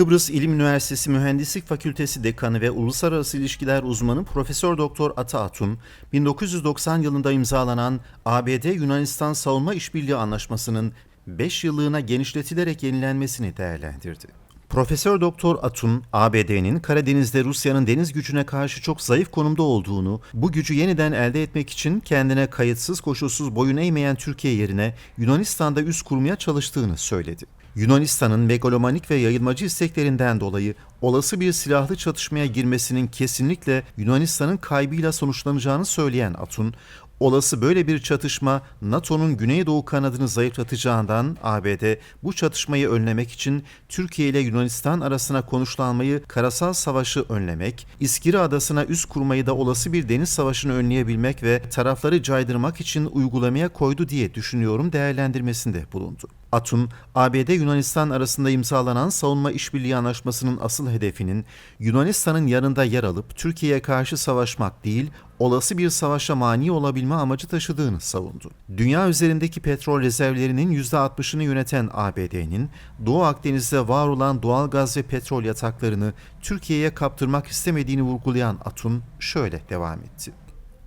Kıbrıs İlim Üniversitesi Mühendislik Fakültesi Dekanı ve Uluslararası İlişkiler Uzmanı Profesör Doktor Ata Atun, 1990 yılında imzalanan ABD-Yunanistan Savunma İşbirliği Anlaşması'nın 5 yıllığına genişletilerek yenilenmesini değerlendirdi. Profesör Doktor Atun, ABD'nin Karadeniz'de Rusya'nın deniz gücüne karşı çok zayıf konumda olduğunu, bu gücü yeniden elde etmek için kendine kayıtsız koşulsuz boyun eğmeyen Türkiye yerine Yunanistan'da üs kurmaya çalıştığını söyledi. Yunanistan'ın megalomanik ve yayılmacı isteklerinden dolayı olası bir silahlı çatışmaya girmesinin kesinlikle Yunanistan'ın kaybıyla sonuçlanacağını söyleyen Atun, olası böyle bir çatışma NATO'nun Güneydoğu kanadını zayıflatacağından ABD bu çatışmayı önlemek için Türkiye ile Yunanistan arasına konuşlanmayı karasal savaşı önlemek, İskiri Adası'na üs kurmayı da olası bir deniz savaşını önleyebilmek ve tarafları caydırmak için uygulamaya koydu diye düşünüyorum değerlendirmesinde bulundu. Atun, ABD-Yunanistan arasında imzalanan savunma işbirliği anlaşmasının hedefinin Yunanistan'ın yanında yer alıp Türkiye'ye karşı savaşmak değil, olası bir savaşa mani olabilme amacı taşıdığını savundu. Dünya üzerindeki petrol rezervlerinin %60'ını yöneten ABD'nin Doğu Akdeniz'de var olan doğal gaz ve petrol yataklarını Türkiye'ye kaptırmak istemediğini vurgulayan Atun şöyle devam etti.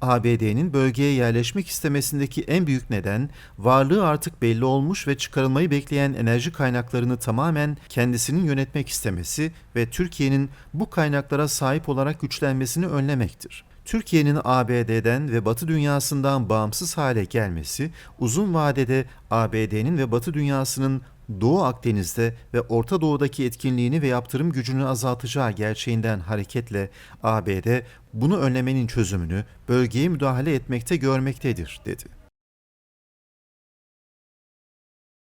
ABD'nin bölgeye yerleşmek istemesindeki en büyük neden varlığı artık belli olmuş ve çıkarılmayı bekleyen enerji kaynaklarını tamamen kendisinin yönetmek istemesi ve Türkiye'nin bu kaynaklara sahip olarak güçlenmesini önlemektir. Türkiye'nin ABD'den ve Batı dünyasından bağımsız hale gelmesi uzun vadede ABD'nin ve Batı dünyasının Doğu Akdeniz'de ve Orta Doğu'daki etkinliğini ve yaptırım gücünü azaltacağı gerçeğinden hareketle ABD bunu önlemenin çözümünü bölgeye müdahale etmekte görmektedir, dedi.